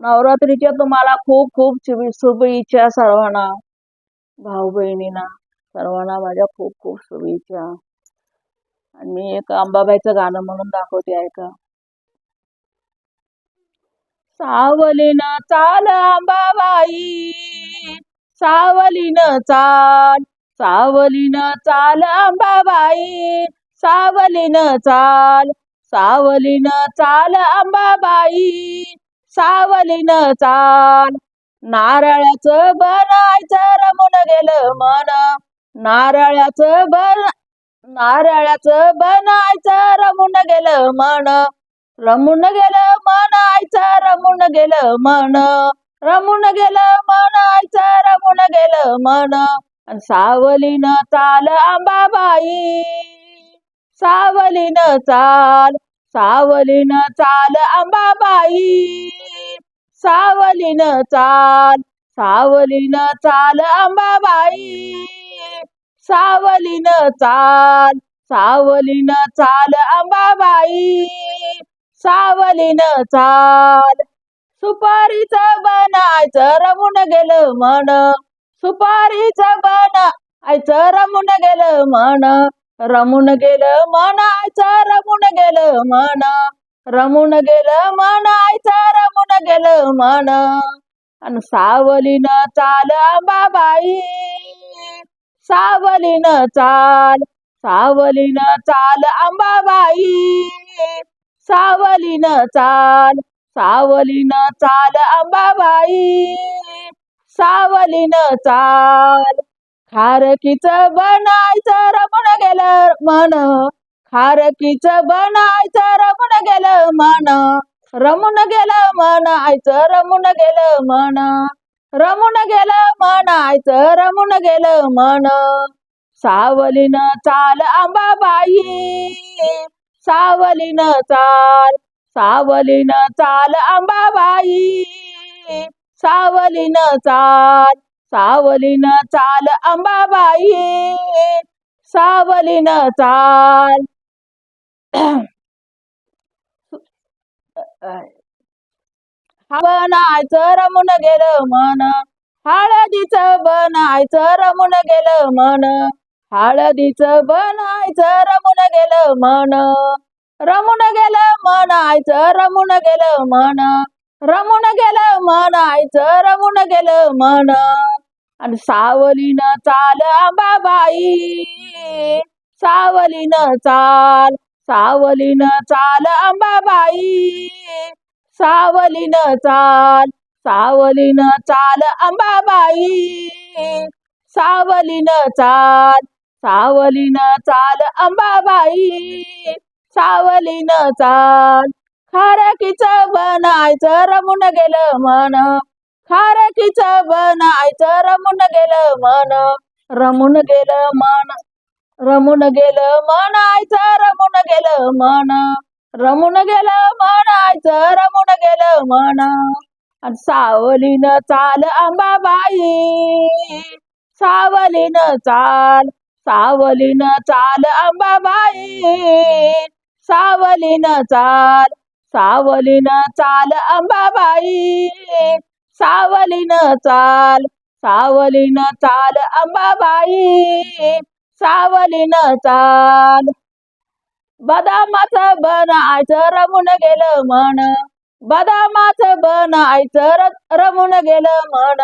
नवरात्रीच्या तुम्हाला खूप खूप शुभेच्छा सर्वांना. भाऊ बहिणींना सर्वांना माझ्या खूप खूप शुभेच्छा आणि मी एक अंबाबाईचं गाणं म्हणून दाखवते ऐका. सावलीनं चाल अंबाबाई. सावलीनं चाल सावलीनं चाल अंबाबाई. सावलीनं चाल सावलीनं चाल अंबाबाई. सावलीनं चाल. नारळाचं बनायचं रमून गेलं मन. नारळाच बन नारळाचं बनायचं रमून गेलं मन. रमून गेलं म्हणायचं रमून गेलं मन. रमून गेलं म्हणायचं रमून गेलं मन. आणि सावलीनं चाल अंबाबाई सावलीनं चाल सावलीन चाल अंबाबाई. सावलीन चाल सावलीनं चाल अंबाबाई. सावलीन चाल सावलीन चाल अंबाबाई. सावलीनं चाल सुपारीच बनायचं रमून गेलं म्हण. सुपारीचं बनायचं रमून गेलं म्हण. रमून गेलं म्हणायचं रमून गेलं मन. रमून गेलं म्हणायचं रमून गेलं मन. आणि सावलीनं चाल अंबाबाई. सावलीनं चाल सावलीनं चाल अंबाबाई. सावलीनं चाल सावलीनं चाल अंबाबाई. सावलीनं चाल खारकीचं बनायचं रमण गेलं मन. खारकीचं बनायचं रमण गेलं मन. रमून गेलं म्हणायचं रमून गेलं मन. रमून गेलं म्हणायचं रमून गेलं मन. सावलीनं चाल अंबाबाई. सावलीनं चाल सावलीनं चाल अंबाबाई. सावलीनं चाल सावलीनं चाल अंबाबाई. सावलीनं चाल. बनायचं रमून गेलं मन. हळदीचं बनायचं रमून गेलं मन. हळदीचं बनायचं रमून गेलं मन. रमून गेलं म्हणायचं रमून गेलं मन. रमून गेलं म्हणायचं रमून गेलं मन. आणि सावलीनं चाल अंबाबाई सावलीनं चाल सावलीनं चाल अंबाबाई सावलीनं चाल सावलीनं चाल अंबाबाई सावलीनं चाल सावलीनं चाल अंबाबाई सावलीनं चाल खारकीचं बनायचं रमून गेलं मन. खारकीच बनायचं रमून गेलं मन रमून गेलं मन रमून गेलं म्हणायचं रमून गेलं मन रमून गेलं म्हणायचं रमून गेलं मन. आणि सावलीनं चाल अंबाबाई सावलीनं चाल सावलीनं चाल अंबाबाई सावलीनं चाल सावलीनं चाल अंबाबाई. सावलीन चाल सावलीनं चाल अंबाबाई सावलीन चाल. बदामाचं बन आयचं रमून गेलं म्हण बदामाचं बन आयचं रमून गेलं म्हण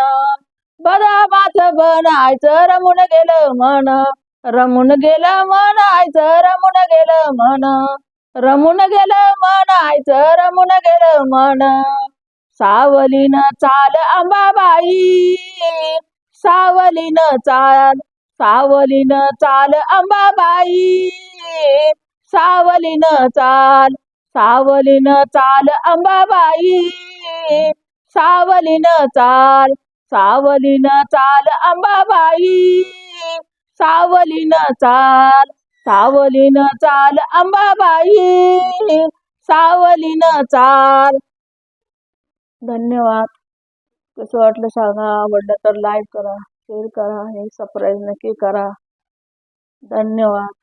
बदामाचं बन आयचं रमून गेलं म्हण रमून गेलं म्हणायचं रमून गेलं म्हण रमून गेलं म्हण आयचं रमून गेलं म्हण. सावलीन चाल अंबाबाई. सावलीन चाल सावलीन चाल अंबाबाई. सावलीन चाल सावलीन चाल अंबाबाई. सावलीन चाल सावलीन चाल अंबाबाई. सावलीन चाल सावलीन चाल अंबाबाई. सावलीन चाल धन्यवाद. कसं वाटलं सांगा. आवडलं तर लाईक करा शेअर करा आणि सबस्क्राईब नक्की करा. धन्यवाद.